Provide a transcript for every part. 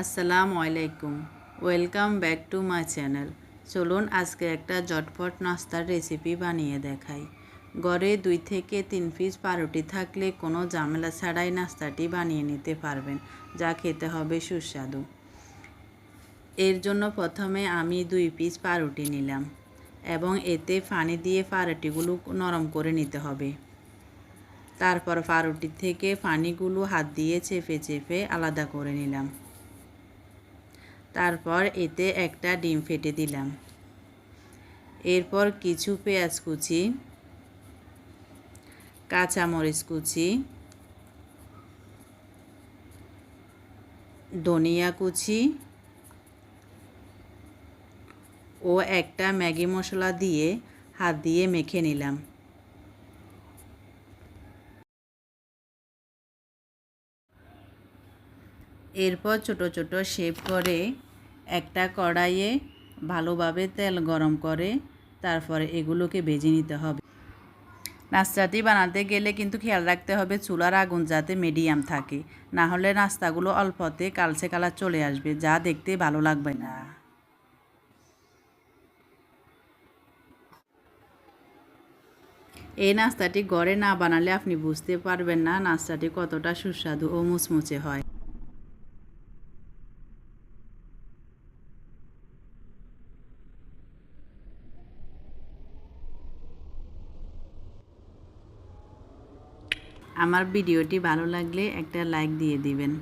আসসালামু আলাইকুম। Welcome back to my channel. চলুন আজকে একটা জটপট নাস্তার রেসিপি বানিয়ে দেখাই। ঘরে দুই থেকে তিন পিস পাউরুটি থাকলে কোনো ঝামেলা ছাড়াই নাস্তাটি বানিয়ে নিতে পারবেন, যা খেতে হবে সুস্বাদু। এর জন্য প্রথমে আমি দুই পিস পাউরুটি নিলাম এবং এতে পানি দিয়ে পাউরুটিগুলো নরম করে নিতে হবে। তারপর পাউরুটি থেকে পানিগুলো হাত দিয়ে চেপে চেপে আলাদা করে নিলাম। তারপর এতে একটা ডিম ফেটে দিলাম। এরপর কিছু পেঁয়াজ কুচি, কাঁচামরিচ কুচি, ধনিয়া কুচি ও একটা ম্যাগি মশলা দিয়ে হাত দিয়ে মেখে নিলাম। এরপর ছোট ছোট শেপ করে একটা কড়াইয়ে ভালোভাবে তেল গরম করে তারপরে এগুলোকে ভেজে নিতে হবে। নাস্তাটি বানাতে গেলে কিন্তু খেয়াল রাখতে হবে চুলার আগুন যাতে মিডিয়াম থাকে। না হলে নাস্তাগুলো অল্পতে কালচে কালার চলে আসবে, যা দেখতে ভালো লাগবে না। এই নাস্তাটি ঘরে না বানালে আপনি বুঝতে পারবেন না নাস্তাটি কতটা সুস্বাদু ও মুচমুচে হয়। আমার ভিডিওটি ভালো লাগলে একটা লাইক দিয়ে দিবেন।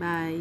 বাই।